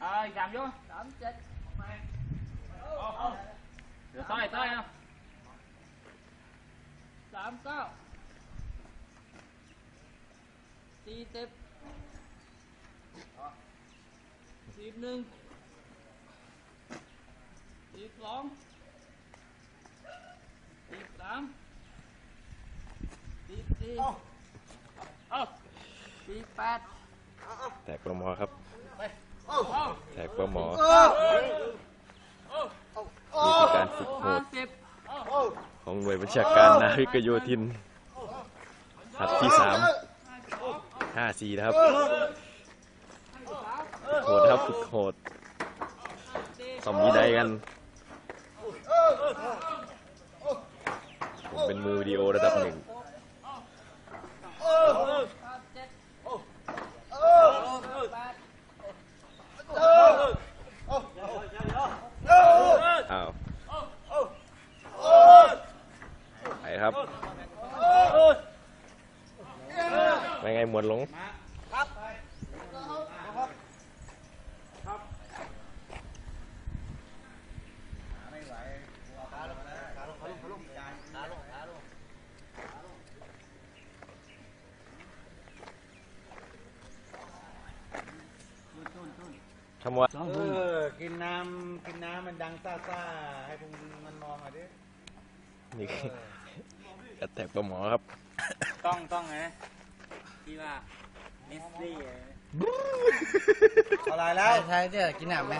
เอ้ยยำ vô สามเจ็ดเดี๋ยวต้อยต้อยเอ แปดแตกประหมอครับเอ้าแตกประหมอนี่คือการฝึกโหห้าดสิบของหน่วยบัญชาการนาวิกโยธินหัดที่สามห้าสี่นะครับฝึกโหดครับฝึกโหดสมยีได้กัน ผมเป็นมือวิดีโอระดับหนึ่ง ห้าเจ็ดแปด อ้าวไปครับ ไม่ไงหมวดหลงทำว่าเออ กินน้ำ กินน้ำมันดังซ่าซ่าๆ ให้พวกมันมองหน่อยดิ นี่ คือกระแตกประหมอครับ ต้องต้องไงที่ว่าเมสซี่อะไรแล้วใช่เดี๋ยวกินหนามไหม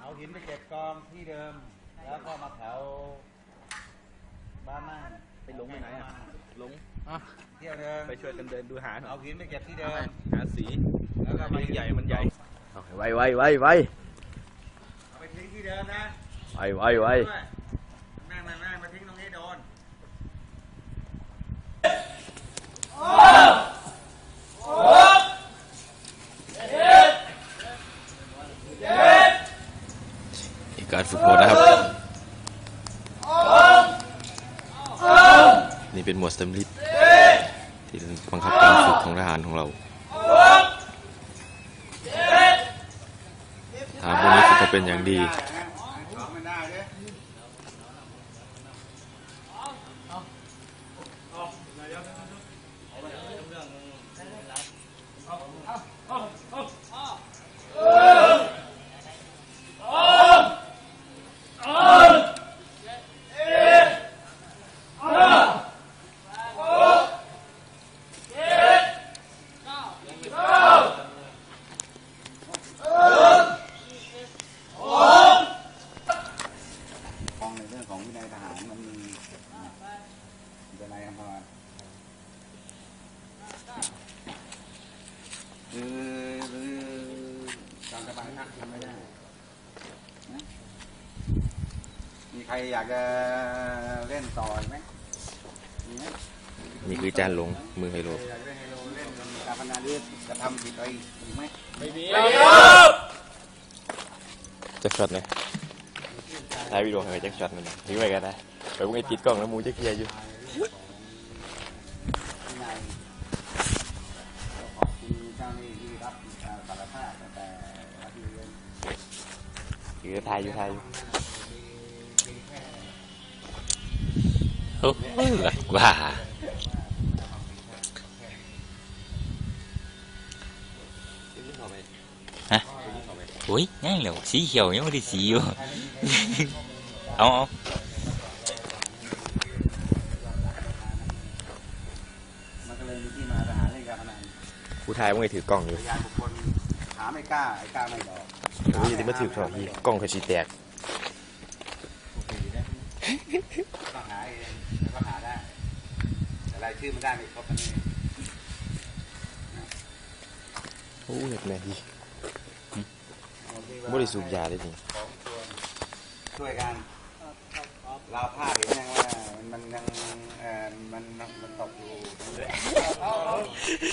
เอาหินไปเก็บกองที่เดิม แล้วก็มาแถวบ้านนั่งไปลงไปไหนอะลงเที่ยวเดิมไปช่วยกันเดินดูหาหน่อเอายหินไปเก็บที่เดิมหาสีแล้วก็มัมานใหญ่มันใหญ่เอาไวไวไวไวเอาไปทิ้งที่เดิมนะ ไวไวไวด้วยนั่งนั่งนั่งมาทิ้งตรงนี้โดนอีกการฝึกโหดนะครับ นี่เป็นหมวดสำลิดที่บังคับการฝึกของทหารของเราทหารพวกนี้ฝึกมาเป็นอย่างดี ของมันได้ดิ มองในเรื่องของวินัยทหารมันมีเป็นอะไรครับพ่อคือคือการสบายนักทำไม่ได้นะมีใค รอยากจะเล่นต่ออีกไหมมีไหมนี่คือจานหลงมือไฮโล ใครอยากเล่นไฮโลเล่นการพนันหรือจะทำผิดอะไรอีกไหมไม่มีแจ็คช็อตเนี่ยถ่ายวิดีโอให้แจ็คช็อตมันทิ้งไว้กันได้ไปพวกไอ้ติดกล้องแล้วมูจะเคลียร์อยู่ วินัยก็ขอบคุณเจ้าหน้าที่ที่รับสารภาพตั้งแต่วันที่เรียนคือถ่ายอยู่ถ่ายอยู่ โอ้ยว่าฮะโอ้ยยังเหลือสีเขียวยังไม่ได้สีอยู่เอาเอามันก็เลยมีที่มาทหารเล่นการพนันผู้ถ่ายพวกไอ้ถือกล้องอยู่พยานบุคคลหาไม่กล้าไอ้กล้าไม่ดอกโอ้ยที่มาถือสองทีกล้องเขาชีแตก ก็หาเองแล้วก็หาได้ แต่รายชื่อมันได้ไม่ครบนั่นเองโอ้ยแม่ดีไม่ได้สูบยาได้จริงช่วยกันเราภาพเห็นยังว่ามันยังเอ่อมันมันตกอยู่